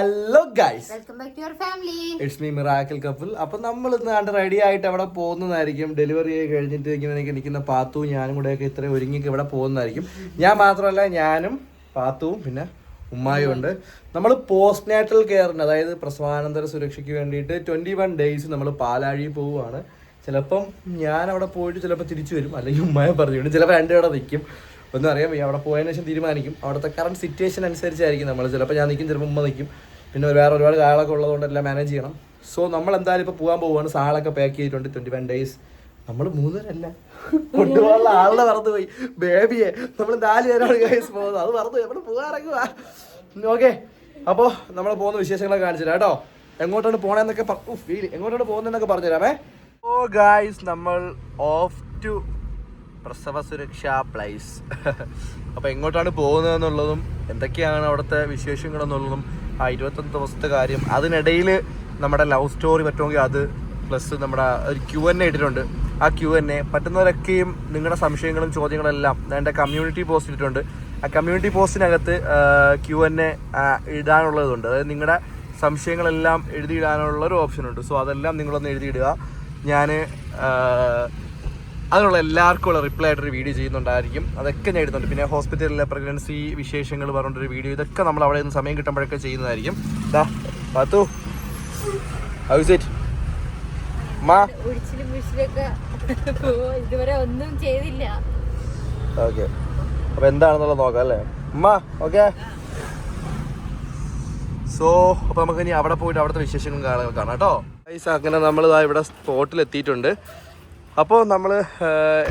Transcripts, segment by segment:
Hello guys welcome back to your family it's me miracle couple അപ്പൊ നമ്മൾ ഇന്ന് കണ്ട് റെഡി ആയിട്ട് അവിടെ പോകുന്നതായിരിക്കും? ഡെലിവറി കഴിഞ്ഞിട്ട് ഇങ്ങനെ എനിക്ക് നിൽക്കുന്ന പാത്തു ഞാനും കൂടെ ഒക്കെ ഇത്രയും ഒരുങ്ങി ഇവിടെ പോകുന്നതായിരിക്കും. ഞാൻ മാത്രമല്ല ഞാനും പാത്തുവും പിന്നെ ഉമ്മായും ഉണ്ട്. നമ്മൾ പോസ്റ്റ് നാറ്റൽ കെയറിന് അതായത് പ്രസവാനന്തര സുരക്ഷയ്ക്ക് വേണ്ടിയിട്ട് ട്വന്റി വൺ ഡേയ്സ് നമ്മൾ പാലാഴി പോവുകയാണ്. ചിലപ്പം ഞാൻ അവിടെ പോയിട്ട് ചിലപ്പോൾ തിരിച്ചു വരും. അല്ലെങ്കിൽ ഉമ്മയെ പറഞ്ഞു വിടും ചിലപ്പോൾ രണ്ടു അവിടെ നിൽക്കും. ഒന്നും അറിയാൻ വയ്യ. അവിടെ പോയതിനു ശേഷം തീരുമാനിക്കും. അവിടുത്തെ കറണ്ട് സിറ്റുവേഷൻ അനുസരിച്ചായിരിക്കും നമ്മൾ. ചിലപ്പോൾ ഞാൻ നിൽക്കും ചിലപ്പോൾ ഉമ്മ നിൽക്കും. പിന്നെ വേറെ ഒരുപാട് കാലൊക്കെ ഉള്ളതുകൊണ്ട് എല്ലാം മാനേജ് ചെയ്യണം. സോ നമ്മൾ എന്തായാലും ഇപ്പോൾ പോകാൻ പോവുകയാണ് സാളൊക്കെ പാക്ക് ചെയ്തിട്ടുണ്ട്. ട്വന്റി വൺ ഡേയ്സ് നമ്മൾ മൂന്നുപേരല്ല കൊണ്ടുപോകാനുള്ള ആളുടെ മറന്നു പോയി. ബേബിയെ നമ്മൾ നാല് പേരാണ് ഗൈസ് പോകുന്നത്. അത് മറന്നു പോയി. നമ്മൾ പോകാറൊക്കെ ഓക്കെ അപ്പോൾ നമ്മൾ പോകുന്ന വിശേഷങ്ങളൊക്കെ കാണിച്ചു തരാം കേട്ടോ. എങ്ങോട്ടാണ് പോണേന്നൊക്കെ ഫീൽ എങ്ങോട്ടാണ് പോകുന്നതെന്നൊക്കെ പറഞ്ഞു തരാമേ ഓ ഗായ്സ് നമ്മൾ ഓഫ് ടു പ്രസവ സുരക്ഷാ പ്ലേസ് അപ്പോൾ എങ്ങോട്ടാണ് പോകുന്നതെന്നുള്ളതും എന്തൊക്കെയാണ് അവിടുത്തെ വിശേഷങ്ങളെന്നുള്ളതും ആ ഇരുപത്തൊന്ന് ദിവസത്തെ കാര്യം. അതിനിടയിൽ നമ്മുടെ ലവ് സ്റ്റോറി പറ്റുമെങ്കിൽ അത് പ്ലസ് നമ്മുടെ ഒരു ക്യു എൻ ഇട്ടിട്ടുണ്ട്. ആ ക്യു എൻ എ പറ്റുന്നവരൊക്കെയും നിങ്ങളുടെ സംശയങ്ങളും ചോദ്യങ്ങളും എല്ലാം എന്റെ കമ്മ്യൂണിറ്റി പോസ്റ്റ് ഇട്ടിട്ടുണ്ട്. ആ കമ്മ്യൂണിറ്റി പോസ്റ്റിനകത്ത് ക്യു എൻ എ ഇടാനുള്ളതുണ്ട്. അതായത് നിങ്ങളുടെ സംശയങ്ങളെല്ലാം എഴുതിയിടാനുള്ള ഒരു ഓപ്ഷൻ ഉണ്ട്. സോ അതെല്ലാം നിങ്ങളൊന്ന് എഴുതിയിടുക. ഞാൻ അതിനുള്ള എല്ലാവർക്കും ഉള്ള റിപ്ലൈ ആയിട്ടൊരു വീഡിയോ ചെയ്യുന്നുണ്ടായിരിക്കും. അതൊക്കെ ഞാൻ ഇടുന്നുണ്ട് പിന്നെ ഹോസ്പിറ്റലിലെ പ്രഗ്നൻസി വിശേഷങ്ങൾ പറഞ്ഞിട്ടൊരു വീഡിയോ ഇതൊക്കെ നമ്മൾ അവിടെ നിന്ന് സമയം കിട്ടുമ്പോഴൊക്കെ ചെയ്യുന്നതായിരിക്കും. ദാ പാത്തു. ഹൗസ് ഇറ്റ് മാ. ഇതുവരെ ഒന്നും ചെയ്തില്ല. ഓക്കെ അപ്പൊ എന്താണെന്നുള്ളത് നോക്കാം അല്ലേ? അമ്മാ ഓക്കെ സോ അപ്പൊ നമുക്ക് ഇനി അവിടെ പോയിട്ട് അവിടുത്തെ വിശേഷങ്ങളും കാണാം കേട്ടോ. അങ്ങനെ നമ്മൾ ഇവിടെ സ്പോട്ടിൽ എത്തിയിട്ടുണ്ട് അപ്പോൾ നമ്മൾ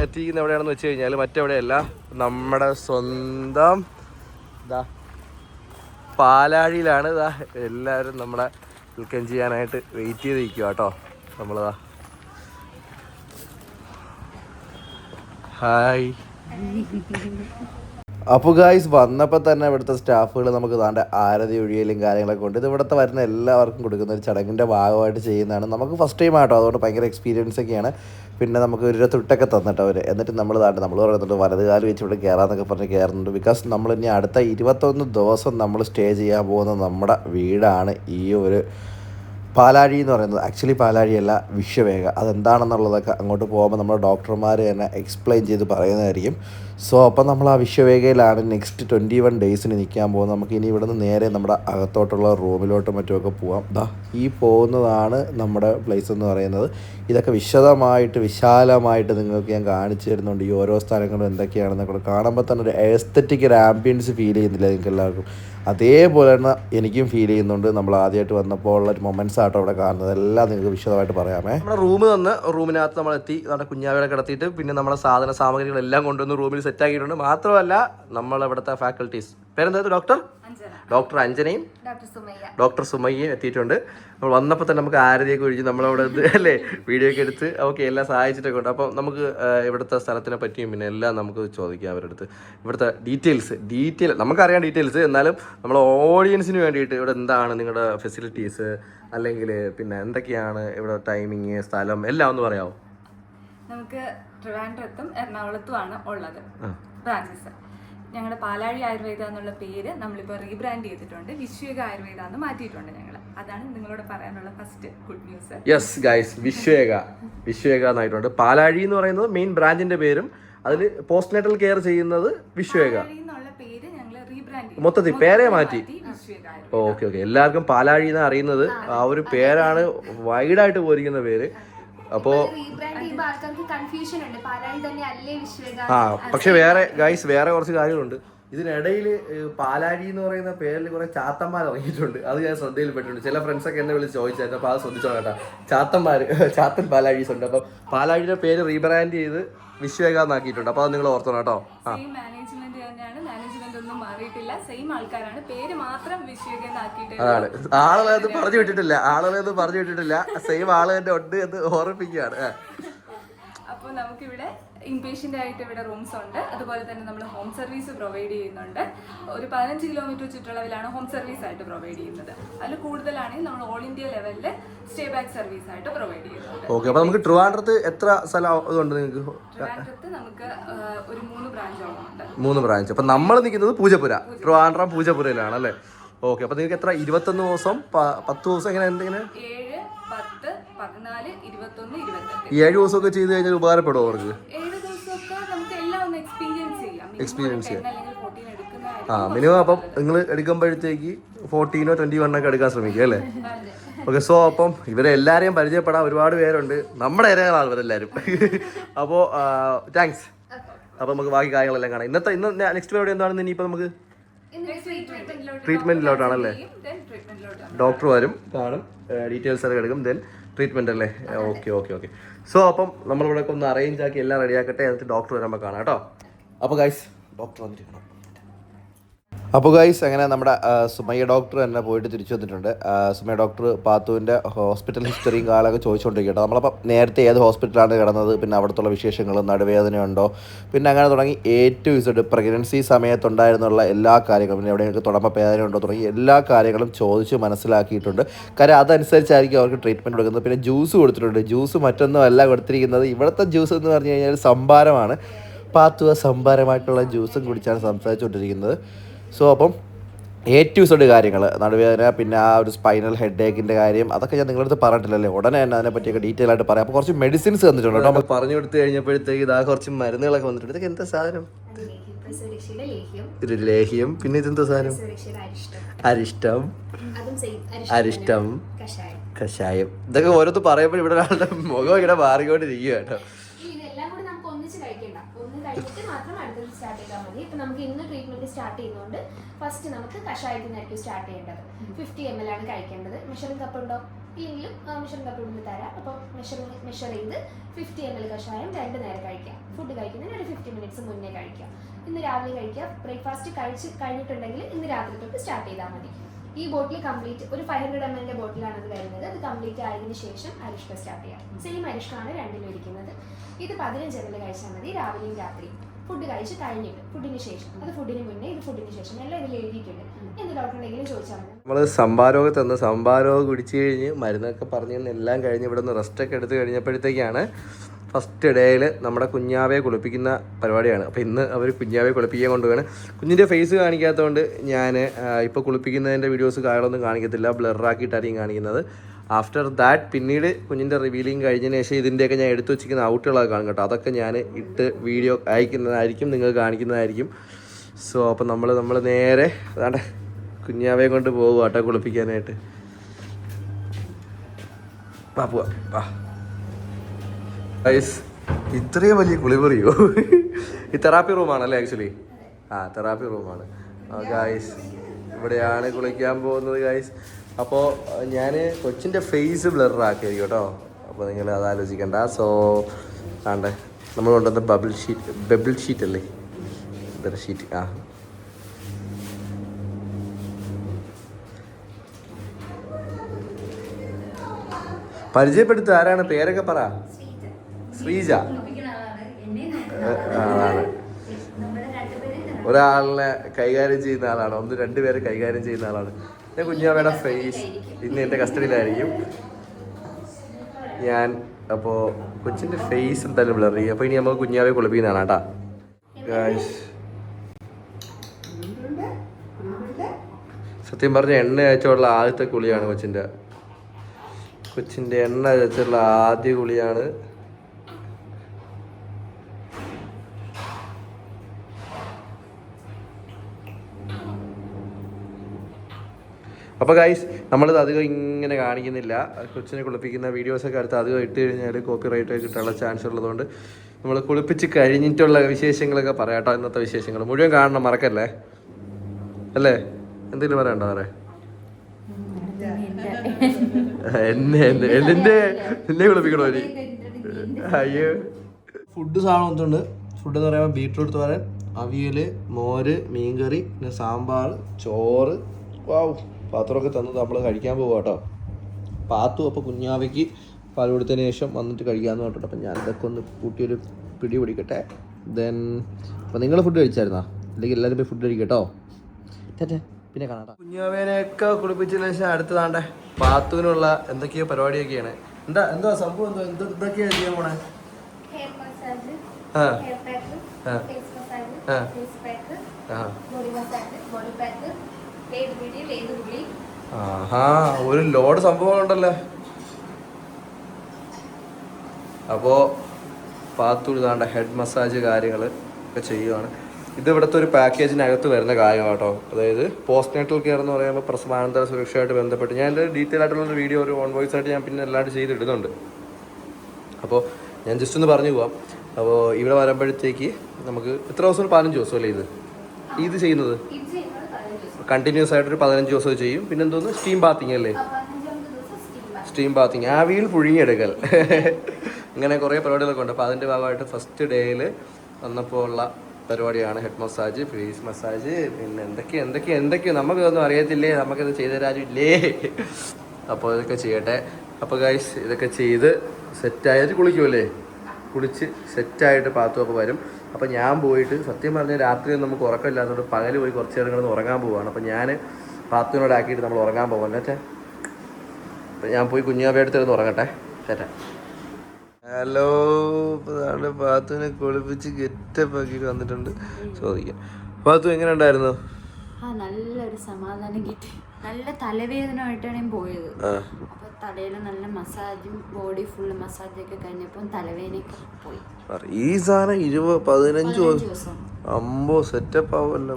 എത്തിക്കുന്ന എവിടെയാണെന്ന് വെച്ച് കഴിഞ്ഞാൽ മറ്റെവിടെയല്ല നമ്മുടെ സ്വന്തം ഇതാ പാലാഴിയിലാണ്. ഇതാ എല്ലാവരും നമ്മളെ വെൽക്കം ചെയ്യാനായിട്ട് വെയിറ്റ് ചെയ്ത് നിൽക്കുക കേട്ടോ നമ്മളിതാ ഹായ് അപ്പോൾ ഗായ്സ് വന്നപ്പോൾ തന്നെ ഇവിടുത്തെ സ്റ്റാഫുകൾ നമുക്ക് താണ്ട ആരതി ഒഴിയലും കാര്യങ്ങളൊക്കെ ഉണ്ട്. ഇത് ഇവിടുത്തെ വരുന്ന എല്ലാവർക്കും കൊടുക്കുന്ന ഒരു ചടങ്ങിന്റെ ഭാഗമായിട്ട് ചെയ്യുന്നതാണ്. നമുക്ക് ഫസ്റ്റ് ടൈം ആട്ടോ അതുകൊണ്ട് ഭയങ്കര എക്സ്പീരിയൻസ് ഒക്കെയാണ്. പിന്നെ നമുക്ക് ഒരു തുട്ടൊക്കെ തന്നിട്ട് അവർ എന്നിട്ട് നമ്മൾ താണ്ട് നമ്മൾ പറയുന്നത് വലത് കാലം വെച്ച് ഇവിടെ കയറാന്നൊക്കെ പറഞ്ഞ് കയറുന്നുണ്ട് ബിക്കോസ് നമ്മൾ ഇനി അടുത്ത ഇരുപത്തൊന്ന് ദിവസം നമ്മൾ സ്റ്റേ ചെയ്യാൻ പോകുന്ന നമ്മുടെ വീടാണ് ഈ ഒരു പാലാഴി എന്ന് പറയുന്നത് ആക്ച്വലി പാലാഴിയല്ല വിശ്വവേഗ അതെന്താണെന്നുള്ളതൊക്കെ അങ്ങോട്ട് പോകുമ്പോൾ നമ്മുടെ ഡോക്ടർമാർ തന്നെ എക്സ്പ്ലെയിൻ ചെയ്ത് പറയുന്നതായിരിക്കും. സോ അപ്പം നമ്മൾ ആ വിശ്വവേഗയിലാണ് നെക്സ്റ്റ് ട്വന്റി വൺ ഡേയ്സിന് നിൽക്കാൻ പോകുന്നത്. നമുക്ക് ഇനി ഇവിടുന്ന് നേരെ നമ്മുടെ അകത്തോട്ടുള്ള റൂമിലോട്ടും മറ്റുമൊക്കെ പോവാം. ദാ ഈ പോകുന്നതാണ് നമ്മുടെ പ്ലേസ് എന്ന് പറയുന്നത്. ഇതൊക്കെ വിശദമായിട്ട് വിശാലമായിട്ട് നിങ്ങൾക്ക് ഞാൻ കാണിച്ചു തരുന്നുണ്ട്. ഈ ഓരോ സ്ഥലങ്ങളും എന്തൊക്കെയാണെന്നൊക്കെ കാണുമ്പോൾ തന്നെ ഒരു എസ്തറ്റിക് ഒരു ആംബിയൻസ് ഫീൽ ചെയ്യുന്നില്ല നിങ്ങൾക്ക് എല്ലാവർക്കും അതേപോലെ തന്നെ എനിക്കും ഫീൽ ചെയ്യുന്നുണ്ട്. നമ്മൾ ആദ്യമായിട്ട് വന്നപ്പോൾ ഉള്ള ഒരു മൊമെന്റ്സ് ആട്ടോ അവിടെ കാണുന്നത്. എല്ലാം നിങ്ങൾക്ക് വിശദമായിട്ട് പറയാമേ. നമ്മുടെ റൂം തന്ന് റൂമിനകത്ത് നമ്മൾ എത്തി. നമ്മുടെ കുഞ്ഞാവിടെ കിടത്തിയിട്ട് പിന്നെ നമ്മുടെ സാധന സാമഗ്രികളെല്ലാം കൊണ്ടുവന്ന് റൂമിൽ സെറ്റ് ആക്കിയിട്ടുണ്ട്. മാത്രമല്ല നമ്മൾ ഇവിടുത്തെ ഫാക്കൽറ്റീസ് പേരെന്താ ഡോക്ടർ ഡോക്ടർ അഞ്ജനയും ഡോക്ടർ സുമയ്യ. ഡോക്ടർ സുമയ്യയും എത്തിയിട്ടുണ്ട്. നമ്മൾ വന്നപ്പോൾ തന്നെ നമുക്ക് ആരതിയൊക്കെ ഒഴിച്ച് നമ്മളവിടെ അല്ലേ വീഡിയോ ഒക്കെ എടുത്ത് ഓക്കെ എല്ലാം സഹായിച്ചിട്ടൊക്കെ ഉണ്ട്. അപ്പം നമുക്ക് ഇവിടുത്തെ സ്ഥലത്തിനെ പറ്റിയും പിന്നെ എല്ലാം നമുക്ക് ചോദിക്കാം അവരുടെ അടുത്ത് ഇവിടുത്തെ ഡീറ്റെയിൽസ് ഡീറ്റെയിൽ നമുക്കറിയാം ഡീറ്റെയിൽസ് എന്നാലും നമ്മൾ ഓഡിയൻസിന് വേണ്ടിയിട്ട് ഇവിടെ എന്താണ് നിങ്ങളുടെ ഫെസിലിറ്റീസ് അല്ലെങ്കിൽ പിന്നെ എന്തൊക്കെയാണ് ഇവിടെ ടൈമിങ് സ്ഥലം എല്ലാം ഒന്ന് പറയാമോ? നമുക്ക് ട്രിവാൻഡ്രത്തും എറണാകുളത്തുമാണ് ഉള്ളത്. ബ്രാഞ്ചസ് ഞങ്ങളുടെ പാലാഴി ആയുർവേദ എന്നുള്ള പേര് നമ്മളിപ്പോൾ റീബ്രാൻഡ് ചെയ്തിട്ടുണ്ട്. വിശ്വേക ആയുർവേദ എന്ന് മാറ്റിയിട്ടുണ്ട് ഞങ്ങൾ അതാണ് നിങ്ങളോട് പറയാനുള്ള first good news yes guys വിശ്വേക വിശ്വേക എന്നായിട്ടുണ്ട്. പാലാഴി എന്ന് പറയുന്നത് മെയിൻ ബ്രാൻഡിന്റെ പേരും. അതിൽ പോസ്റ്റ് നാറ്റൽ കെയർ ചെയ്യുന്നത് വിശ്വേക മൊത്തത്തിൽ പേരെ മാറ്റി. ഓക്കെ ഓക്കെ എല്ലാവർക്കും പാലാഴി എന്ന് അറിയുന്നത്. ആ ഒരു പേരാണ് വൈഡായിട്ട് പോയിരിക്കുന്ന പേര്. വിശ്വക? ആ പക്ഷെ വേറെ ഗൈസ് വേറെ കുറച്ച് കാര്യങ്ങളുണ്ട്. ഇതിനിടയിൽ പാലാരി എന്ന് പറയുന്ന പേരിൽ കുറെ ചാത്തന്മാർ ഇറങ്ങിയിട്ടുണ്ട്. അത് ഞാൻ ശ്രദ്ധയിൽപ്പെട്ടിട്ടുണ്ട് ചില ഫ്രണ്ട്സ് ഒക്കെ എന്നെ വിളിച്ച് ചോദിച്ചായിരുന്നു. അപ്പോൾ അത് ശ്രദ്ധിച്ചോ കേട്ടോ. ചാത്തന്മാർ ചാത്തൻ പാലാഴീസ് ഉണ്ട്. അപ്പം പാലാഴിയുടെ പേര് റീബ്രാൻഡ് ചെയ്ത് വിശ്വേക അപ്പൊ അപ്പോൾ അത് നിങ്ങൾ ഓർത്തണം കേട്ടോ. ആ. സെയിം മാനേജ്മെന്റ് തന്നെയാണ്. മാനേജ്മെന്റ് ഒന്നും മാറിയിട്ടില്ല. സെയിം ആൾക്കാരാണ്. പേര് മാത്രം വിശ്വക എന്നാക്കിയിട്ട് അതാണ്. ആളുകളെ അത് പറഞ്ഞു വിട്ടിട്ടില്ല. ആളുകളെ അത് പറഞ്ഞു വിട്ടിട്ടില്ല. സെയിം ആൾ തന്നെ ഉണ്ട് എന്ന് ഓർമ്മിപ്പിക്കുകയാണ്. അപ്പൊ അപ്പോൾ നമുക്കിവിടെ ഇൻപേഷ്യന്റ് ആയിട്ട് ഇവിടെ റൂംസ് ഉണ്ട്. അതുപോലെ തന്നെ നമ്മൾ ഹോം സർവീസ് പ്രൊവൈഡ് ചെയ്യുന്നുണ്ട്. ഒരു പതിനഞ്ച് കിലോമീറ്റർ ചുറ്റളവിലാണ് ഹോം സർവീസ് ആയിട്ട് പ്രൊവൈഡ് ചെയ്യുന്നത്. അതിൽ കൂടുതലാണെങ്കിൽ നമ്മൾ ഓൾ ഇന്ത്യ ലെവലിൽ സ്റ്റേ ബാക്ക് സർവീസ് ആയിട്ട് പ്രൊവൈഡ് ചെയ്യുന്നുണ്ട്. ഓക്കെ അപ്പോൾ നമുക്ക് ട്രിവാൻഡ്രത്ത് എത്ര സ്ഥലം ഇതുണ്ട് നിങ്ങൾക്ക്? ട്രിവാൻഡ്രത്ത് നമുക്ക് ഒരു മൂന്ന് ബ്രാഞ്ച് ഉണ്ട്. മൂന്ന് ബ്രാഞ്ച് അപ്പൊ നമ്മൾ നിൽക്കുന്നത് പൂജപ്പുര. ട്രിവാൻഡ്രം പൂജപ്പുരയിലാണ് അല്ലേ? ഓക്കെ അപ്പോൾ നിങ്ങൾക്ക് എത്ര? ഇരുപത്തൊന്ന് ദിവസം പത്ത് ദിവസം എങ്ങനെ എന്തെങ്കിലും ഏഴ് പത്ത് പതിനാല് ഇരുപത്തൊന്ന് ഇരുപത്തെട്ട്. ഏഴ് ദിവസമൊക്കെ ചെയ്ത് കഴിഞ്ഞാൽ ഉപകാരപ്പെടുമോ അവർക്ക് ഏഴ് ദിവസമൊക്കെ നമുക്ക് എല്ലാം ഒന്ന് എക്സ്പീരിയൻസ് ചെയ്യാം. ആ മിനിമം അപ്പം നിങ്ങൾ എടുക്കുമ്പോഴത്തേക്ക് ഫോർട്ടീനോ ട്വന്റി വണ്ണൊക്കെ എടുക്കാൻ ശ്രമിക്കുക അല്ലേ. ഓക്കെ സോ അപ്പം ഇവരെ എല്ലാവരെയും പരിചയപ്പെടാൻ ഒരുപാട് പേരുണ്ട്. നമ്മുടെ ഇരകളാണ് ഇവരെല്ലാവരും അപ്പോൾ താങ്ക്സ് അപ്പോൾ നമുക്ക് ബാക്കി കാര്യങ്ങളെല്ലാം കാണാം. ഇന്നത്തെ ഇന്ന് നെക്സ്റ്റ് പരിപാടി എന്താണെന്ന് ഇനിയിപ്പോൾ നമുക്ക്? ട്രീറ്റ്മെന്റിലോട്ടാണല്ലേ ട്രീറ്റ്മെന്റിലോട്ടാണ് ഡോക്ടർ വരും കാണും ഡീറ്റെയിൽസ് ഒക്കെ എടുക്കും ദെൻ ട്രീറ്റ്മെന്റ് അല്ലേ? ഓക്കെ ഓക്കെ ഓക്കെ സോ അപ്പം നമ്മളിവിടെ ഒന്ന് അറേഞ്ച് ആക്കി എല്ലാം റെഡിയാക്കട്ടെ എന്നിട്ട് ഡോക്ടർ വരുമ്പോൾ കാണാം കേട്ടോ? അപ്പോൾ ഗൈസ് ഡോക്ടർ വന്നിരിക്കണം. അപ്പോൾ ഗൈസ് അങ്ങനെ നമ്മുടെ സുമയ്യ ഡോക്ടർ തന്നെ പോയിട്ട് തിരിച്ചു വന്നിട്ടുണ്ട്. സുമയ്യ ഡോക്ടർ പാത്തുവിന്റെ ഹോസ്പിറ്റൽ ഹിസ്റ്ററിയും കാലമൊക്കെ ചോദിച്ചുകൊണ്ടിരിക്കട്ടെ നമ്മളപ്പോൾ നേരത്തെ ഏത് ഹോസ്പിറ്റലാണ് കിടന്നത് പിന്നെ അവിടുത്തെ വിശേഷങ്ങളും നടുവേദനയുണ്ടോ പിന്നെ അങ്ങനെ തുടങ്ങി എ ടു ഇസഡ് പ്രഗ്നൻസി സമയത്തുണ്ടായിരുന്നുള്ള എല്ലാ കാര്യങ്ങളും പിന്നെ എവിടെയൊക്കെ തുടമ്പ വേദന ഉണ്ടോ തുടങ്ങി എല്ലാ കാര്യങ്ങളും ചോദിച്ച് മനസ്സിലാക്കിയിട്ടുണ്ട്. കാര്യം അതനുസരിച്ചായിരിക്കും അവർക്ക് ട്രീറ്റ്മെന്റ് കൊടുക്കുന്നത്. പിന്നെ ജ്യൂസ് കൊടുത്തിട്ടുണ്ട്. ജ്യൂസ് മറ്റൊന്നും അല്ല കൊടുത്തിരിക്കുന്നത്. ഇവിടുത്തെ ജ്യൂസ് എന്ന് പറഞ്ഞു കഴിഞ്ഞാൽ സംഭാരമാണ്. പാത്തുവ സംഭാരമായിട്ടുള്ള ജ്യൂസും കുടിച്ചാണ് സംസാരിച്ചുകൊണ്ടിരിക്കുന്നത്. സോ അപ്പം എ ടു സെഡ് കാര്യങ്ങൾ നടുവേദന പിന്നെ ആ ഒരു സ്പൈനൽ ഹെഡ് ഏക്കിന്റെ കാര്യം അതൊക്കെ ഞാൻ നിങ്ങളുടെ അടുത്ത് പറഞ്ഞിട്ടില്ലല്ലേ? ഉടനെ തന്നെ അതിനെ പറ്റിയൊക്കെ ഡീറ്റെയിൽ ആയിട്ട് പറയാം. അപ്പോൾ കുറച്ച് മെഡിസിൻസ് തന്നിട്ടുണ്ട് കേട്ടോ. നമ്മൾ പറഞ്ഞു കൊടുത്തു കഴിഞ്ഞപ്പോഴത്തേക്ക് ഇതാ കുറച്ച് മരുന്നുകളൊക്കെ വന്നിട്ടുണ്ട്. ഇതൊക്കെ എന്താ സാധനം? ഒരു ലേഹ്യം. പിന്നെ ഇതെന്താ സാധനം? അരിഷ്ടം. അരിഷ്ടം. കഷായം. ഇതൊക്കെ ഓരോന്ന് പറയുമ്പോൾ ഇവിടെ ഒരാളുടെ മുഖം ഇങ്ങനെ മാറിക്കൊണ്ടിരിക്കുക കേട്ടോ ഇനി ഇതെല്ലാം കൂടി നമുക്ക് ഒന്നിച്ച് കഴിക്കണ്ട ഒന്ന് കഴിഞ്ഞിട്ട് മാത്രം അടുത്തത് സ്റ്റാർട്ട് ചെയ്താൽ മതി. ഇപ്പൊ നമുക്ക് ഇന്ന് ട്രീറ്റ്മെന്റ് സ്റ്റാർട്ട് ചെയ്യുന്നതുകൊണ്ട് ഫസ്റ്റ് നമുക്ക് കഷായത്തിൽ നിന്നായിരിക്കും സ്റ്റാർട്ട് ചെയ്യേണ്ടത് ഫിഫ്റ്റി എം എൽ ആണ് കഴിക്കേണ്ടത്. മെഷറിംഗ് കപ്പ് ഉണ്ടോ? ഇല്ലെങ്കിലും മെഷറിംഗ് കപ്പ് ഇവിടുന്ന് തരാം. അപ്പോൾ മെഷറിംഗ് മെഷർ ചെയ്ത് ഫിഫ്റ്റി എം എൽ കഷായം രണ്ട് നേരം കഴിക്കാം. ഫുഡ് കഴിക്കുന്നതിന് ഒരു ഫിഫ്റ്റി മിനിറ്റ്സ് മുന്നേ കഴിക്കാം. ഇന്ന് രാവിലെ കഴിക്കുക ബ്രേക്ക്ഫാസ്റ്റ് കഴിച്ച് കഴിഞ്ഞിട്ടുണ്ടെങ്കിൽ ഇന്ന് രാത്രി തൊട്ട് സ്റ്റാർട്ട് ചെയ്താൽ മതി. ഈ ബോട്ടിൽ കംപ്ലീറ്റ് ഒരു ഫൈവ് ഹൺഡ്രഡ് എം എല്ലിന്റെ ബോട്ടിലാണ് അത് വരുന്നത്. അത് കംപ്ലീറ്റ് ആയതിനു ശേഷം അരിഷ്ക സ്റ്റാർട്ട് ചെയ്യാം. സെയിം അരിഷ്കാണ് രണ്ടിലും ഇരിക്കുന്നത്. ഇത് പതിനഞ്ച് എം എൽ കഴിച്ചാൽ മതി. രാവിലെയും രാത്രിയും. ഫുഡ് കഴിച്ച് കഴിഞ്ഞിട്ട് ഫുഡിന് ശേഷം അത് ഫുഡിന് മുന്നേ ഇത് ഫുഡിന് ശേഷം എല്ലാം ഇതിൽ എഴുതിയിട്ടുണ്ട്. എന്ത് ഡോക്ടർ ഉണ്ടെങ്കിലും ചോദിച്ചാൽ നമ്മൾ സംഭാരമൊക്കെ തന്ന് സംഭാരമൊക്കെ കുടിച്ചു കഴിഞ്ഞ് മരുന്നൊക്കെ പറഞ്ഞു എല്ലാം കഴിഞ്ഞ് ഇവിടെ നിന്ന് റെസ്റ്റൊക്കെ എടുത്ത് കഴിഞ്ഞപ്പോഴത്തേക്കാണ് ഫസ്റ്റ് ഡേയിൽ നമ്മുടെ കുഞ്ഞാവയെ കുളിപ്പിക്കുന്ന പരിപാടിയാണ്. അപ്പോൾ ഇന്ന് അവർ കുഞ്ഞാവയെ കുളിപ്പിക്കാൻ കൊണ്ടുപോവാണ്. കുഞ്ഞിന്റെ ഫേസ് കാണിക്കാത്തതുകൊണ്ട് ഞാൻ ഇപ്പോൾ കുളിപ്പിക്കുന്നതിന്റെ വീഡിയോസ് കാര്യങ്ങളൊന്നും കാണിക്കത്തില്ല. ബ്ലറാക്കിയിട്ടായിരിക്കും കാണിക്കുന്നത്. ആഫ്റ്റർ ദാറ്റ് പിന്നീട് കുഞ്ഞിന്റെ റിവീലിങ് കഴിഞ്ഞതിന് ശേഷം ഇതിന്റെയൊക്കെ ഞാൻ എടുത്തു വെച്ചിരിക്കുന്ന ഔട്ടുകളൊക്കെ കാണും കേട്ടോ. അതൊക്കെ ഞാൻ ഇട്ട് വീഡിയോ അയക്കുന്നതായിരിക്കും നിങ്ങൾ കാണിക്കുന്നതായിരിക്കും. സോ അപ്പോൾ നമ്മൾ നമ്മൾ നേരെ അതാണ്ട് കുഞ്ഞാവയെ കൊണ്ട് പോകുക കേട്ടോ കുളിപ്പിക്കാനായിട്ട് പോവാ. ഇത്രയും വലിയ കുളിമുറിയോ? ഈ തെറാപ്പി റൂമാണല്ലേ ആക്ച്വലി ആ തെറാപ്പി റൂമാണ് ഗായ്സ് ഇവിടെയാണ് കുളിക്കാൻ പോകുന്നത് ഗായ്സ് അപ്പോൾ ഞാൻ കൊച്ചിന്റെ ഫേസ് ബ്ലറാക്കിയായിരിക്കും കേട്ടോ. അപ്പോൾ നിങ്ങൾ അത് ആലോചിക്കണ്ട. സോ ആണ്ടേ നമ്മൾ കൊണ്ടുവന്ന ബബിൾ ഷീറ്റ് ബബിൾ ഷീറ്റ് അല്ലേ? ഷീറ്റ് ആ. പരിചയപ്പെടുത്തു ആരാണ്? പേരൊക്കെ പറ. ശ്രീജ. ആളാണ് ഒരാളിനെ കൈകാര്യം ചെയ്യുന്ന ആളാണ്. ഒന്ന് രണ്ടുപേരെ കൈകാര്യം ചെയ്യുന്ന ആളാണ്. എന്റെ കുഞ്ഞാവയുടെ ഫേസ് ഇന്ന് എന്റെ കസ്റ്റഡിയിലായിരിക്കും. ഞാൻ അപ്പോൾ കൊച്ചിന്റെ ഫേസ് എന്തായാലും ബ്ലർ ചെയ്യും അപ്പോൾ ഇനി നമുക്ക് കുഞ്ഞാവെ കുളിപ്പിക്കുന്നതാണ് കേട്ടാ. സത്യം പറഞ്ഞ എണ്ണ അയച്ചുള്ള ആദ്യത്തെ കുളിയാണ് കൊച്ചിന്റെ കൊച്ചിന്റെ എണ്ണ അയച്ചുള്ള ആദ്യ കുളിയാണ് അപ്പോൾ ഗൈസ് നമ്മളിത് അധികം ഇങ്ങനെ കാണിക്കുന്നില്ല. കൊച്ചിനെ കുളിപ്പിക്കുന്ന വീഡിയോസൊക്കെ അടുത്ത് അധികം ഇട്ട് കഴിഞ്ഞാൽ കോപ്പി റൈറ്റ് കിട്ടാനുള്ള ചാൻസ് ഉള്ളതുകൊണ്ട് നമ്മൾ കുളിപ്പിച്ച് കഴിഞ്ഞിട്ടുള്ള വിശേഷങ്ങളൊക്കെ പറയാട്ടോ ഇന്നത്തെ വിശേഷങ്ങൾ മുഴുവൻ കാണണം മറക്കല്ലേ? അല്ലേ? എന്തെങ്കിലും പറയണ്ടോ അവരെ എന്നെ എന്നെ എന്നെ കുളിപ്പിക്കണോ ഇനി? അയ്യോ. ഫുഡ് സാധനം ഒന്നുണ്ട് ഫുഡ് എന്ന് പറയുമ്പോൾ ബീട്രൂട്ട് തോരൻ അവിയൽ മോര് മീൻകറി പിന്നെ സാമ്പാർ ചോറ്. വാവ് പാത്രമൊക്കെ തന്നത് നമ്മൾ കഴിക്കാൻ പോകുക കേട്ടോ. പാത്തു അപ്പോൾ കുഞ്ഞാവയ്ക്ക് പാൽ കൊടുത്തതിന് ശേഷം വന്നിട്ട് കഴിക്കാമെന്ന് പറഞ്ഞിട്ട് അപ്പം ഞാൻ ഇതൊക്കെ ഒന്ന് കൂട്ടിയൊരു പിടി പിടിക്കട്ടെ. ദെൻ അപ്പോൾ നിങ്ങൾ ഫുഡ് കഴിച്ചായിരുന്നാ? അല്ലെങ്കിൽ എല്ലാവരും പോയി ഫുഡ് കഴിക്കട്ടോ ചേട്ടാ പിന്നെ കാണാം. കുഞ്ഞാവേനെയൊക്കെ കുളിപ്പിച്ചതിന് ശേഷം അടുത്തതാണ്ടെ പാത്തുവിനുള്ള എന്തൊക്കെയോ പരിപാടിയൊക്കെയാണ്. എന്താ എന്താ സംഭവം എന്തോ? എന്ത് എന്തൊക്കെയാണ് ചെയ്യാൻ പോണേ? ആ. ഹെയർ പാക്ക് ആ. ആ. ആഹാ ഒരു ലോഡ് സംഭവങ്ങളുണ്ടല്ലോ അപ്പോ പാത്തുഴുതാണ്ട ഹെഡ് മസാജ് കാര്യങ്ങൾ ഒക്കെ ചെയ്യുവാണ്. ഇത് ഇവിടുത്തെ ഒരു പാക്കേജിനകത്ത് വരുന്ന കാര്യം കേട്ടോ അതായത് പോസ്റ്റ് നേറ്റൽ കെയർ എന്ന് പറയുമ്പോൾ പ്രസവാനന്തര സുരക്ഷയായിട്ട് ബന്ധപ്പെട്ട് ഞാൻ എന്റെ ഡീറ്റെയിൽ ആയിട്ടുള്ള ഒരു വീഡിയോ ഒരു ഓൺ വോയിസ് ആയിട്ട് ഞാൻ പിന്നെ എല്ലാവരും ചെയ്തിടുന്നുണ്ട്. അപ്പോൾ ഞാൻ ജസ്റ്റ് ഒന്ന് പറഞ്ഞു പോവാം. അപ്പോൾ ഇവിടെ വരുമ്പോഴത്തേക്ക് നമുക്ക് എത്ര ദിവസം പതിനഞ്ച് ദിവസം അല്ലേ ഇത്? ഇത് ചെയ്യുന്നത് ഇത് ചെയ്യുന്നത് പതിനഞ്ച് ദിവസം കണ്ടിന്യൂസ് ആയിട്ട് ഒരു പതിനഞ്ച് ദിവസം ചെയ്യും. പിന്നെ എന്തോന്ന്? സ്റ്റീം ബാത്തിങ് അല്ലേ? സ്റ്റീം ബാത്ത് സ്റ്റീം ബാത്തിങ് ആവിയിൽ പുഴുങ്ങിയെടുക്കൽ. ഇങ്ങനെ കുറേ പരിപാടികളൊക്കെ ഉണ്ട്. അപ്പോൾ അതിന്റെ ഭാഗമായിട്ട് ഫസ്റ്റ് ഡേയിൽ വന്നപ്പോൾ ഉള്ള പരിപാടിയാണ് ഹെഡ് മസാജ് ഫേസ് മസാജ് പിന്നെ എന്തൊക്കെ എന്തൊക്കെ എന്തൊക്കെയോ. നമുക്കിതൊന്നും അറിയത്തില്ലേ? നമുക്കിത് ചെയ്തു അപ്പോൾ ഇതൊക്കെ ചെയ്യട്ടെ. അപ്പോൾ ഗൈസ് ഇതൊക്കെ ചെയ്ത് സെറ്റായിട്ട് കുളിക്കുമല്ലേ? കുളിച്ച് സെറ്റായിട്ട് പാത്തുമൊക്കെ വരും. അപ്പോൾ ഞാൻ പോയിട്ട് സത്യം പറഞ്ഞാൽ രാത്രി നമുക്ക് ഉറക്കമില്ലാത്തതുകൊണ്ട് പകൽ പോയി കുറച്ച് നേരം കിടന്ന് ഉറങ്ങാൻ പോവാണ്. അപ്പോൾ ഞാൻ പാത്തുവിനോട് ആക്കിയിട്ട് നമ്മൾ ഉറങ്ങാൻ പോകാം അല്ലേ അപ്പൊ ഞാൻ പോയി കുഞ്ഞാപ്പയുടെ അടുത്ത് ഉറങ്ങട്ടെ. ചേട്ടാ. ഹലോ പാത്തുവിനെ കുളിപ്പിച്ച് ഗെറ്റപ്പ് ആക്കിയിട്ട് വന്നിട്ടുണ്ട്. ചോദിക്കാം. പാത്തു എങ്ങനെ ഉണ്ടായിരുന്നു ആ നല്ലൊരു സമാധാനം കിട്ടി. നല്ല തലവേദനമായിട്ടാണ് ഞാൻ പോയത്. അപ്പൊ തലയിൽ നല്ല മസാജും ബോഡി ഫുള്ള് മസാജൊക്കെ കഴിഞ്ഞപ്പോൾ തലവേദനയൊക്കെ പോയി. ഈ സാധനം ഇരുപത് പതിനഞ്ച് അമ്പോ സെറ്റപ്പ് ആവല്ലോ.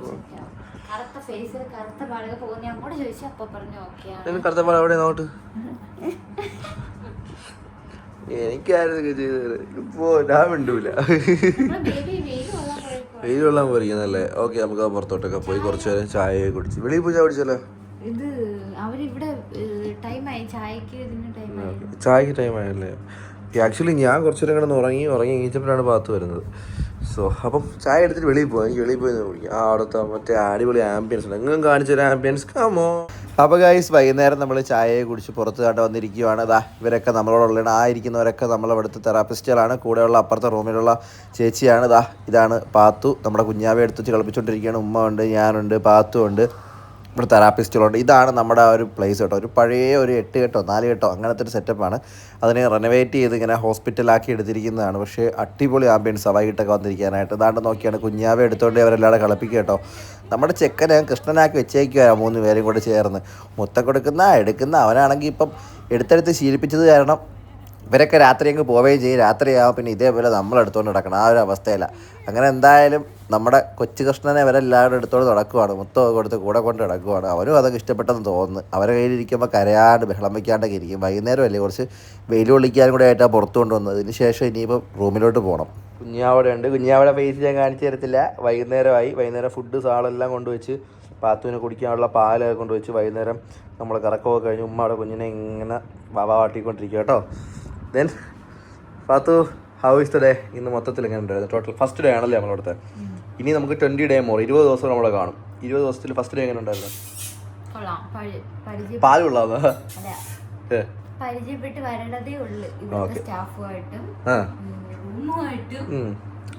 കറുത്ത ഫേസിൽ കറുത്ത പാടുക പോകുന്ന അങ്ങോട്ട് ചോദിച്ചു അപ്പൊ പറഞ്ഞു ഓക്കെ അടുത്ത പാട് എവിടെ നോട്ട് എനിക്കായിരുന്നു ചെയ്തത്. ഇപ്പോ ഞാൻ മിണ്ടൂല. ബേബി വെയിൽ വെയിൽ വെള്ളം പോയിരിക്കുന്നല്ലേ ഓക്കെ നമുക്ക് പുറത്തോട്ടൊക്കെ പോയി കുറച്ചു നേരം ചായ കുടിച്ച്. വെളിയിൽ പോയി ചായ കുടിച്ചല്ലോ? ഇത് അവരിവിടെ ടൈമായി ചായക്ക് ചായക്ക് ടൈം ആയല്ലേ? ആക്ച്വലി ഞാൻ കുറച്ചു നേരം കിടന്ന് ഉറങ്ങി ഉറങ്ങി എണീച്ചപ്പോഴാണ് ഭാഗത്ത് വരുന്നത്. സോ അപ്പം ചായ എടുത്തിട്ട് വെളിയിൽ പോകാം എനിക്ക് വെളിയിൽ പോയി വിളിക്കും ആ അവിടുത്തെ മറ്റേ അടിപൊളി ആംബിയൻസ് ഉണ്ട്. എങ്ങും കാണിച്ചൊരു ആംബിയൻസ് കാമോ അപ്പോൾ ഗൈസ് വൈകുന്നേരം നമ്മൾ ചായയെ കുടിച്ച് പുറത്ത് കണ്ട് വന്നിരിക്കുകയാണ് ഇതാ ഇവരൊക്കെ നമ്മളോടുള്ള ആ ഇരിക്കുന്നവരൊക്കെ നമ്മളവിടുത്തെ തെറാപ്പിസ്റ്റുകളാണ്. കൂടെയുള്ള അപ്പുറത്തെ റൂമിലുള്ള ചേച്ചിയാണ്. ഇതാ ഇതാണ് പാത്തു. നമ്മുടെ കുഞ്ഞാവെ എടുത്ത് കളിപ്പിച്ചുകൊണ്ടിരിക്കുകയാണ് ഉമ്മ ഉണ്ട് ഞാനുണ്ട് പാത്തു ഉണ്ട്. ഇവിടെ തെറാപ്പിസ്റ്റുകളുണ്ട്. ഇതാണ് നമ്മുടെ ആ ഒരു പ്ലേസ് കേട്ടോ. ഒരു പഴയ ഒരു എട്ട് കെട്ടോ നാല് കെട്ടോ അങ്ങനത്തെ ഒരു സെറ്റപ്പാണ് അതിനെ റെനോവേറ്റ് ചെയ്ത് ഇങ്ങനെ ഹോസ്പിറ്റലാക്കി എടുത്തിരിക്കുന്നതാണ്. പക്ഷേ അടിപൊളി ആംബിയൻസ് വൈകിട്ടൊക്കെ വന്നിരിക്കാനായിട്ട്. ഇതാണ്ട് നോക്കിയാണ് കുഞ്ഞാവെ എടുത്തുകൊണ്ട് അവരെല്ലാവരും കളിപ്പിക്കുക കേട്ടോ. നമ്മുടെ ചെക്കനെ കൃഷ്ണനാക്കി വെച്ചേക്കുക മൂന്ന് പേരും കൂടെ ചേർന്ന്. മുത്തം കൊടുക്കുന്ന എടുക്കുന്ന അവനാണെങ്കിൽ ഇപ്പം എടുത്തെടുത്ത് ശീലിപ്പിച്ചത് കാരണം ഇവരൊക്കെ രാത്രി അങ്ങ് പോവുകയും ചെയ്യും. രാത്രിയാവും പിന്നെ ഇതേപോലെ നമ്മൾ എടുത്തുകൊണ്ട് നടക്കണം. ആ ഒരു അവസ്ഥയില്ല. അങ്ങനെ എന്തായാലും നമ്മുടെ കൊച്ചു കൃഷ്ണനെ അവരെല്ലാവരും എടുത്തോണ്ട് നടക്കുവാണ്. മൊത്തം കൊടുത്ത് കൂടെ കൊണ്ട് നടക്കുവാണ്. അവനും അതൊക്കെ ഇഷ്ടപ്പെട്ടെന്ന് തോന്നുന്നു. അവരെ കയ്യിലിരിക്കുമ്പോൾ കരയാണ്ട് ബഹളം വയ്ക്കാണ്ടൊക്കെ ഇരിക്കും. വൈകുന്നേരം അല്ലേ? കുറച്ച് വെയിൽ വിളിക്കാനും കൂടെ ആയിട്ടാണ് പുറത്തു കൊണ്ടുവന്നത് ഇതിന് ശേഷം ഇനിയിപ്പോൾ റൂമിലോട്ട് പോകണം കുഞ്ഞാവിടെ ഉണ്ട്. കുഞ്ഞാവിടെ ഫേസ് ഞാൻ കാണിച്ചു തരത്തില്ല. വൈകുന്നേരമായി. വൈകുന്നേരം ഫുഡ് സാളെല്ലാം കൊണ്ടുവച്ച് പാത്തുവിന് കുടിക്കാനുള്ള പാലൊക്കെ കൊണ്ടുവച്ച് വൈകുന്നേരം നമ്മൾ കറക്കമൊക്കെ കഴിഞ്ഞ് ഉമ്മ അവിടെ കുഞ്ഞിനെ ഇങ്ങനെ വാവാട്ടിക്കൊണ്ടിരിക്കുക കേട്ടോ. Then Fathu how is the day ഇന്ന് മൊത്തത്തിൽ എങ്ങനെ ഉണ്ടായിരുന്നു? ടോട്ടൽ ഫസ്റ്റ് ഡേ ആണല്ലേ നമ്മളവിടുത്തെ ഇനി നമുക്ക് ട്വന്റി ഡേ മോർ ഇരുപത് ദിവസം നമ്മളെ കാണും. ഇരുപത് ദിവസത്തിൽ ഫസ്റ്റ് ഡേ എങ്ങനെ ഉണ്ടായിരുന്നു? പാൽ കൊള്ളാമോ അല്ല പരിചയപ്പെട്ട് വരേണ്ടതേ ഉള്ളു. സ്റ്റാഫുമായിട്ടും റൂമുമായിട്ടും.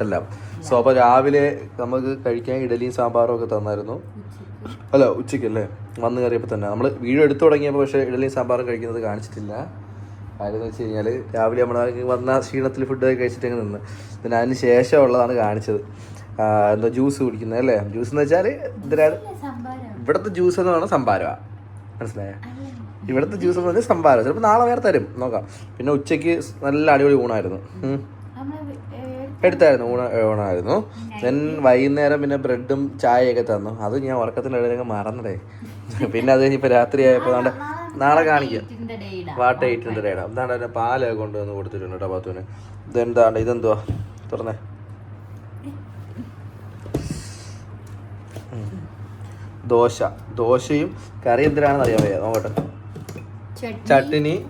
എല്ലാം സോ അപ്പോൾ രാവിലെ നമുക്ക് കഴിക്കാൻ ഇഡലിയും സാമ്പാറും ഒക്കെ തന്നായിരുന്നു. അല്ല ഉച്ചയ്ക്കല്ലേ? വന്ന് കയറിയപ്പോൾ തന്നെ. നമ്മൾ വീഡിയോ എടുത്തു തുടങ്ങിയപ്പോൾ പക്ഷേ ഇഡലിയും സാമ്പാറും കഴിക്കുന്നത് കാണിച്ചിട്ടില്ല. കാര്യം എന്ന് വെച്ച് കഴിഞ്ഞാൽ രാവിലെ നമ്മൾ വന്ന ക്ഷീണത്തിൽ ഫുഡ് കഴിച്ചിട്ട് അങ്ങ് നിന്ന്. പിന്നെ അതിന് ശേഷമുള്ളതാണ് കാണിച്ചത്. എന്തോ ജ്യൂസ് കുടിക്കുന്നത് അല്ലേ? ജ്യൂസ് എന്ന് വെച്ചാൽ ഇതിനാണ് ഇവിടുത്തെ ജ്യൂസ് എന്ന് പറഞ്ഞാൽ സംഭാരമാണ് മനസ്സിലായോ? ഇവിടുത്തെ ജ്യൂസ് എന്ന് പറഞ്ഞാൽ സംഭാരം ചിലപ്പോൾ നാളെ വേറെ തരും. നോക്കാം. പിന്നെ ഉച്ചയ്ക്ക് നല്ല അടിപൊളി ഊണായിരുന്നു. എടുത്തായിരുന്നു. ഊണ ഊണായിരുന്നു. ദെൻ വൈകുന്നേരം പിന്നെ ബ്രെഡും ചായയൊക്കെ തന്നു. അത് ഞാൻ ഉറക്കത്തിനിടയിലൊക്കെ മറന്നടേ പിന്നെ അത് കഴിഞ്ഞ് ഇപ്പോൾ രാത്രിയായപ്പോൾ നാളെ കാണിക്കാം. വാട്ട് എയ്റ്റിന്റെ ഇടാം. എന്താണ് അതിന്റെ പാലൊക്കെ കൊണ്ടുവന്ന് കൊടുത്തിട്ടുണ്ട് കേട്ടോ പാത്തുവിന്. ഇതെന്താണ് ഇതെന്തുവാ? തുറന്നേ. ദോശ. ദോശയും കറി എന്തിനാണെന്ന് അറിയാൻ വയ്യ. നോക്കട്ടെ. ചട്ടിനി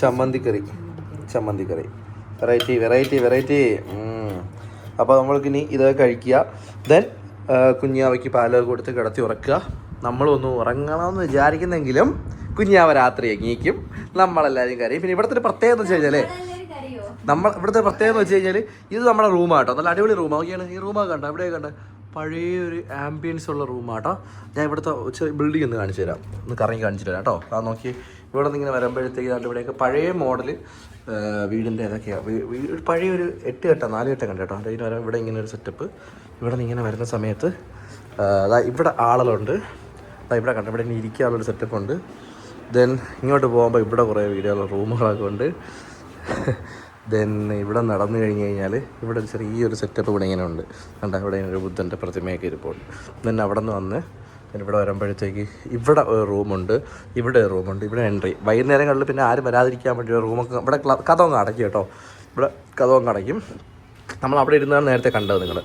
ചമ്മന്തിക്കറി. ചമ്മന്തിക്കറി. വെറൈറ്റി വെറൈറ്റി വെറൈറ്റി അപ്പോൾ നമ്മൾക്കിനി ഇതൊക്കെ കഴിക്കുക. ദെൻ കുഞ്ഞാവയ്ക്ക് പാലൊക്കെ കൊടുത്ത് കിടത്തി ഉറക്കുക. നമ്മളൊന്ന് ഉറങ്ങണമെന്ന് വിചാരിക്കുന്നെങ്കിലും കുഞ്ഞാവ രാത്രി എങ്ങീക്കും നമ്മളെല്ലാവരും കരയും. പിന്നെ ഇവിടുത്തെ ഒരു പ്രത്യേകത എന്ന് വെച്ച് കഴിഞ്ഞാൽ നമ്മൾ ഇവിടുത്തെ പ്രത്യേകത എന്ന് വെച്ച് കഴിഞ്ഞാൽ ഇത് നമ്മുടെ റൂമാട്ടോ നല്ല അടിപൊളി റൂം നോക്കിയാണ്. ഈ റൂമൊക്കെ കണ്ടോ? എവിടെയൊക്കെ കണ്ടോ? പഴയ ഒരു ആംബിയൻസ് ഉള്ള റൂമാട്ടോ ഞാൻ ഇവിടുത്തെ ചെറിയ ബിൽഡിംഗ് ഒന്ന് കാണിച്ചു തരാം. ഒന്ന് കറങ്ങി കാണിച്ചു തരാം കേട്ടോ ആ നോക്കി. ഇവിടെ നിന്ന് ഇങ്ങനെ വരുമ്പോഴത്തേക്ക് അതിന്റെ ഇവിടെയൊക്കെ പഴയ മോഡൽ വീടിന്റെ ഏതൊക്കെയാണ് പഴയ ഒരു എട്ട് കെട്ട നാല് കെട്ട കണ്ട കേട്ടോ അതിന് വരാൻ ഇവിടെ ഇങ്ങനെ ഒരു സെറ്റപ്പ് ഇവിടെ നിന്ന് ഇങ്ങനെ വരുന്ന സമയത്ത് അതാ ഇവിടെ ആളുകളുണ്ട്. ഇവിടെ കണ്ട ഇവിടെ ഇനി ഇരിക്കാനുള്ളൊരു സെറ്റപ്പ് ഉണ്ട്. ദെൻ ഇങ്ങോട്ട് പോകുമ്പോൾ ഇവിടെ കുറേ വീടുകൾ റൂമുകളൊക്കെ ഉണ്ട്. ദെൻ ഇവിടെ നടന്നു കഴിഞ്ഞ് കഴിഞ്ഞാൽ ഇവിടെ ഒരു ചെറിയൊരു സെറ്റപ്പ് ഇവിടെ ഇങ്ങനെ ഉണ്ട്. കണ്ട ഇവിടെ ഒരു ബുദ്ധന്റെ പ്രതിമയൊക്കെ ഇരിപ്പുണ്ട്. ദെൻ അവിടെ നിന്ന് വന്ന് ഇവിടെ വരുമ്പോഴത്തേക്ക് ഇവിടെ ഒരു റൂമുണ്ട് ഇവിടെ ഒരു റൂമുണ്ട് ഇവിടെ എൻട്രി വൈകുന്നേരങ്ങളിൽ പിന്നെ ആരും വരാതിരിക്കാൻ വേണ്ടി ഒരു റൂമൊക്കെ ഇവിടെ കഥവും അടയ്ക്കും കേട്ടോ. ഇവിടെ കഥവും അടയ്ക്കും. നമ്മൾ അവിടെ ഇരുന്നാണ് നേരത്തെ കണ്ടത് നിങ്ങൾ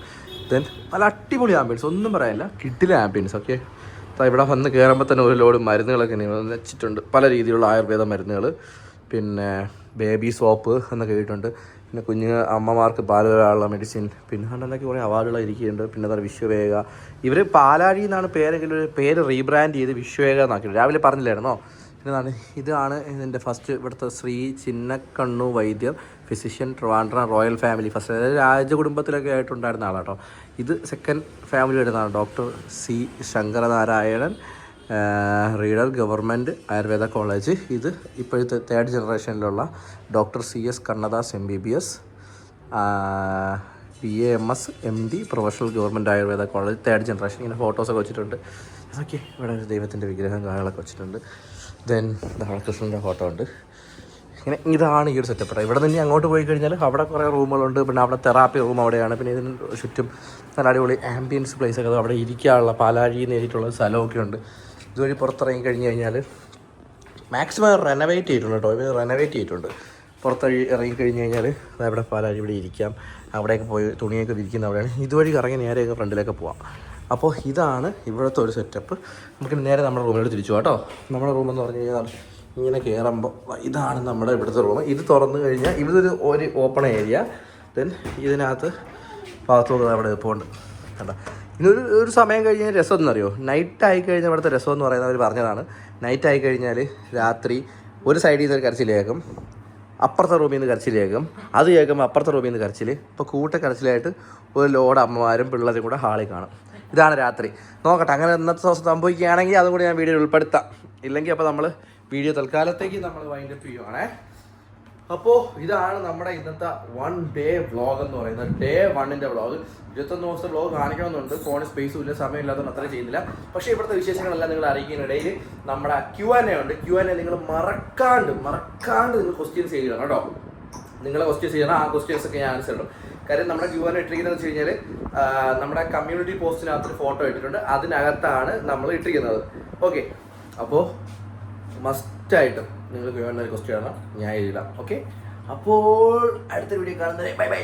ദെൻ നല്ല അടിപൊളി ആംബിയൻസ് ഒന്നും പറയാനില്ല. കിട്ടില്ല ആംബിയൻസ് ഓക്കെ ഇവിടെ വന്ന് കയറുമ്പോൾ തന്നെ ഒരു ലോഡ് മരുന്നുകളൊക്കെ വെച്ചിട്ടുണ്ട്. പല രീതിയിലുള്ള ആയുർവേദ മരുന്നുകൾ പിന്നെ ബേബി സോപ്പ് എന്നൊക്കെ കേട്ടിട്ടുണ്ട് പിന്നെ കുഞ്ഞുങ്ങൾ അമ്മമാർക്ക് പാൽ വരാനുള്ള മെഡിസിൻ പിന്നെ അതിനൊക്കെ കുറേ അവാർഡുകൾ ഇരിക്കുന്നുണ്ട്. പിന്നെ അതാണ് വിശ്വവേഗ. ഇവർ പാലാഴി എന്നാണ് പേരെങ്കിലും ഒരു പേര് റീബ്രാൻഡ് ചെയ്ത് വിശ്വവേഗ എന്നാക്കി. രാവിലെ പറഞ്ഞില്ലായിരുന്നോ? ഇതാണ് ഇതാണ് ഇതിന്റെ ഫസ്റ്റ് ഇവിടുത്തെ ശ്രീ ചിന്നക്കണ്ണു വൈദ്യർ physician Trivandrum royal family first അതായത് രാജകുടുംബത്തിലൊക്കെ ആയിട്ടുണ്ടായിരുന്ന ആളാട്ടോ. ഇത് സെക്കൻഡ് ഫാമിലി വരുന്നതാണ് doctor C Sankaranarayanan reader government Ayurveda college ഇത് ഇപ്പോഴത്തെ third ജനറേഷനിലുള്ള doctor C S Kannadas M B B S P A M S M D professional government Ayurveda college third generation ഇങ്ങനെ ഫോട്ടോസൊക്കെ വെച്ചിട്ടുണ്ട്. അതൊക്കെ ഇവിടെ ഒരു ദൈവത്തിന്റെ വിഗ്രഹം കാര്യങ്ങളൊക്കെ വെച്ചിട്ടുണ്ട്. ദെൻ ധാരാകൃഷ്ണന്റെ ഫോട്ടോ ഉണ്ട്. ഇങ്ങനെ ഇതാണ് ഈ ഒരു സെറ്റപ്പ് ഇവിടെ നിന്ന് അങ്ങോട്ട് പോയി കഴിഞ്ഞാൽ അവിടെ കുറേ റൂമുകളുണ്ട് പിന്നെ അവിടെ തെറാപ്പി റൂം അവിടെയാണ്. പിന്നെ ഇതിന് ചുറ്റും നല്ല അടിപൊളി ആംബിയൻസ് പ്ലേസ് ഒക്കെ. അവിടെ ഇരിക്കാനുള്ള പാലാഴി നേരിട്ടുള്ള സ്ഥലമൊക്കെ ഉണ്ട്. ഇതുവഴി പുറത്തിറങ്ങി കഴിഞ്ഞ് കഴിഞ്ഞാൽ മാക്സിമം റെനോവേറ്റ് ചെയ്തിട്ടുണ്ട് കേട്ടോ. ഇത് റെനോവേറ്റ് ചെയ്തിട്ടുണ്ട്. പുറത്തഴി ഇറങ്ങി കഴിഞ്ഞ് കഴിഞ്ഞാൽ അവിടെ ഇവിടെ പാലാഴി ഇവിടെ ഇരിക്കാം. അവിടെയൊക്കെ പോയി തുണിയൊക്കെ ഇരിക്കുന്ന അവിടെയാണ്. ഇതുവഴി കറങ്ങി നേരെയൊക്കെ ഫ്രണ്ടിലേക്ക് പോവാം. അപ്പോൾ ഇതാണ് ഇവിടുത്തെ ഒരു സെറ്റപ്പ് നമുക്ക് നേരെ നമ്മുടെ റൂമിലോട്ട് തിരിച്ചു കേട്ടോ. നമ്മുടെ റൂമെന്ന് പറഞ്ഞു കഴിഞ്ഞാൽ ഇങ്ങനെ കയറുമ്പോൾ ഇതാണ് നമ്മുടെ ഇവിടുത്തെ റൂം ഇത് തുറന്നു കഴിഞ്ഞാൽ ഇവിടെ ഒരു ഒരു ഓപ്പൺ ഏരിയ ദെൻ ഇതിനകത്ത് ഭാഗത്തോട് അവിടെ എളുപ്പമുണ്ട് കണ്ടോ? ഇന്നൊരു ഒരു സമയം കഴിഞ്ഞ് കഴിഞ്ഞാൽ രസം എന്നറിയോ നൈറ്റ് ആയി കഴിഞ്ഞാൽ ഇവിടുത്തെ രസം എന്ന് പറയുന്നത് അവർ പറഞ്ഞതാണ്. നൈറ്റ് ആയി കഴിഞ്ഞാൽ രാത്രി ഒരു സൈഡിൽ നിന്ന് ഒരു കരച്ചിൽ കേൾക്കും. അപ്പുറത്തെ റൂമിൽ നിന്ന് കരച്ചിൽ കേൾക്കും. അത് കേൾക്കുമ്പോൾ അപ്പുറത്തെ റൂമിൽ നിന്ന് കരച്ചിൽ. ഇപ്പോൾ കൂട്ട കരച്ചിലായിട്ട് ഒരു ലോഡ് അമ്മമാരും പിള്ളേരും കൂടെ ഹാളിൽ കാണും. ഇതാണ് രാത്രി. നോക്കട്ടെ അങ്ങനെ ഇന്നത്തെ ദിവസം സംഭവിക്കുകയാണെങ്കിൽ അതും കൂടി ഞാൻ വീഡിയോയിൽ ഉൾപ്പെടുത്താം. ഇല്ലെങ്കിൽ അപ്പോൾ നമ്മൾ വീഡിയോ തൽക്കാലത്തേക്ക് നമ്മൾ വൈൻഡപ്പ് ചെയ്യുവാണേ. അപ്പോൾ ഇതാണ് നമ്മുടെ ഇന്നത്തെ വൺ ഡേ വ്ളോഗ് എന്ന് പറയുന്നത്. ഡേ വണ്ണിന്റെ വ്ളോഗ് ഇരുപത്തൊന്ന് ദിവസത്തെ വ്ളോഗ് കാണിക്കണമെന്നുണ്ട്. ഫോണിൽ സ്പേസും ഇല്ല സമയമില്ലാത്തതുകൊണ്ട് അത്ര ചെയ്യുന്നില്ല. പക്ഷേ ഇവിടുത്തെ വിശേഷങ്ങളെല്ലാം നിങ്ങൾ അറിയിക്കുന്നതിനിടയിൽ നമ്മുടെ ക്യു എൻ എ ഉണ്ട്. ക്യു എൻ എ നിങ്ങൾ മറക്കാണ്ട് മറക്കാണ്ട് നിങ്ങൾ ക്വസ്റ്റ്യൻസ് ചെയ്യണം കേട്ടോ. നിങ്ങളെ ക്വസ്റ്റ്യൻസ് ചെയ്യണം. ആ ക്വസ്റ്റ്യൻസ് ഒക്കെ ഞാൻ ആൻസർ ഇടും. കാര്യം നമ്മുടെ ക്യു എൻ ഇട്ടിരിക്കുന്നത് വെച്ച് കഴിഞ്ഞാൽ നമ്മുടെ കമ്മ്യൂണിറ്റി പോസ്റ്റിനകത്ത് ഫോട്ടോ ഇട്ടിട്ടുണ്ട്. അതിനകത്താണ് നമ്മൾ ഇട്ടിരിക്കുന്നത്. ഓക്കെ അപ്പോൾ മസ്റ്റായിട്ടും നിങ്ങൾക്ക് വേണ്ട ഒരു ക്വസ്റ്റ്യൻ ആണ്. ഞാൻ എഴുതാം ഓക്കെ അപ്പോൾ അടുത്ത വീഡിയോ കാണുന്നത് ബൈ ബൈ